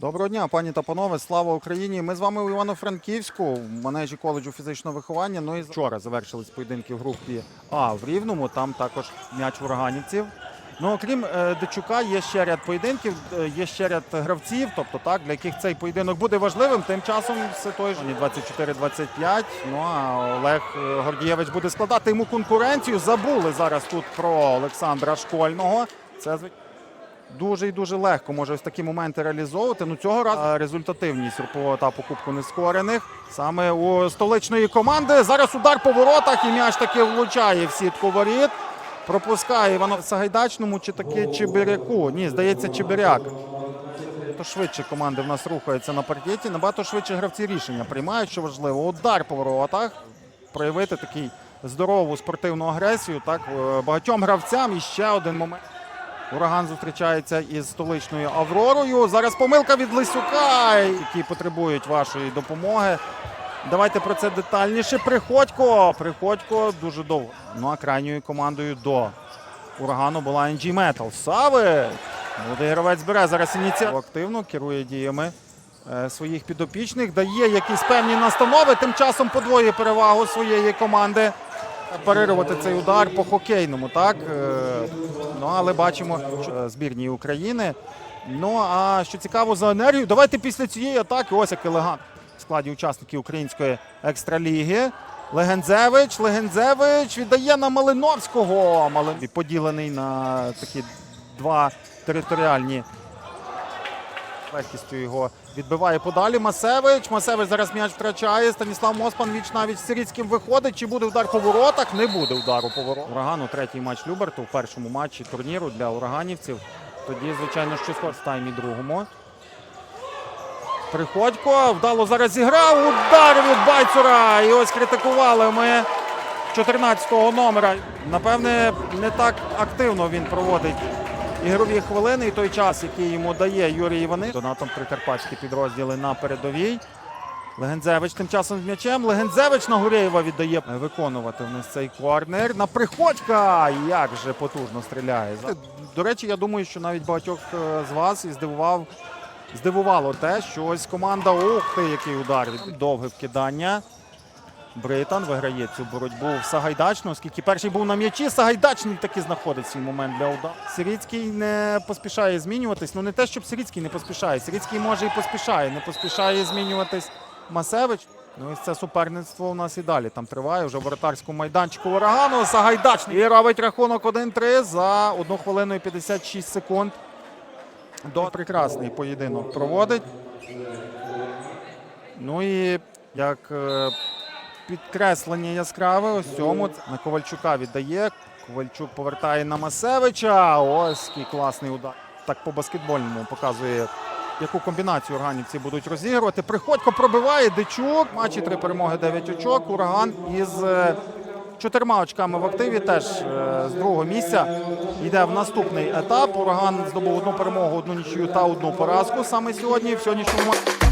Доброго дня, пані та панове, слава Україні! Ми з вами у Івано-Франківську, в манежі коледжу фізичного виховання. Ну і вчора завершились поєдинки в групі А в Рівному. Там також м'яч ураганівців. Ну, окрім е, Дичука, є ще ряд поєдинків, е, є ще ряд гравців, тобто так, для яких цей поєдинок буде важливим. Тим часом все той ж 24-25. Ну а Олег е, Гордієвич буде складати йому конкуренцію. Забули зараз тут про Олександра Школьного. Це звичайно. Дуже і дуже легко може ось такі моменти реалізовувати. Ну цього разу е, результативність групового етапу Кубку Нескорених. Саме у столичної команди. Зараз удар по воротах і м'яч таки влучає в сітку воріт. Пропускає Івано Сагайдачному чи таки Чебиряку. Ні, здається, Чебиряк. То швидше команди в нас рухаються на паркеті. Набагато швидше гравці рішення приймають, що важливо. Удар по воротах. Проявити такий здорову спортивну агресію. Так, е, багатьом гравцям і ще один момент. Ураган зустрічається із столичною Авророю. Зараз помилка від Лисюка, які потребують вашої допомоги. Давайте про це детальніше. Приходько. Приходько дуже довго. Ну а крайньою командою до урагану була NG Metal. Сави. Молодий бере зараз ініціативу. Активно керує діями е, своїх підопічних, дає якісь певні настанови. Тим часом подвоює перевагу своєї команди. Парирувати цей удар по хокейному, так? Е, Ну, але бачимо е, збірні України. Ну, а що цікаво за енергію, давайте після цієї атаки, ось як елегант в складі учасників української екстраліги. Легензевич, Легензевич віддає на Малиновського. Малин... Поділений на такі два територіальні легкістю його відбиває подалі. Масевич. Масевич зараз м'яч втрачає. Станіслав Моспан віч навіть з Сиріцьким виходить. Чи буде удар по воротах? Не буде удару по воротах. Урагану третій матч Люберту в першому матчі турніру для ураганівців. Тоді, звичайно, що скор в таймі другому. Приходько вдало зараз зіграв. Удар від Байцура. І ось критикували ми 14-го номера. Напевне, не так активно він проводить ігрові хвилини і той час, який йому дає Юрій Івани. Донатом прикарпатські підрозділи на передовій. Легензевич тим часом з м'ячем. Легензевич на Гурєєва віддає виконувати вниз цей корнер. На Приходька. Як же потужно стріляє. До речі, я думаю, що навіть багатьох е, з вас і здивував, здивувало те, що ось команда ух ти, який удар. Довге вкидання. Британ виграє цю боротьбу в Сагайдачну, оскільки перший був на м'ячі. Сагайдачний таки знаходить свій момент для удару. Сиріцький не поспішає змінюватись. Ну не те, щоб Сиріцький не поспішає. Сиріцький може і поспішає. Не поспішає змінюватись Масевич. Ну і це суперництво у нас і далі там триває вже в воротарському майданчику урагану. Сагайдачний і робить рахунок 1-3 за 1 хвилину і 56 секунд. До прекрасний поєдинок проводить. Ну і як е, підкреслення яскраве ось цьому на Ковальчука віддає. Ковальчук повертає на Масевича. Ось який класний удар. Так по баскетбольному показує, яку комбінацію органівці будуть розігрувати. Приходько пробиває Дичук. Матчі три перемоги, 9 очок. Ураган із е, чотирма очками в активі. Теж е, з другого місця йде в наступний етап. Ураган здобув одну перемогу, одну нічию та одну поразку саме сьогодні. В сьогоднішньому матчі.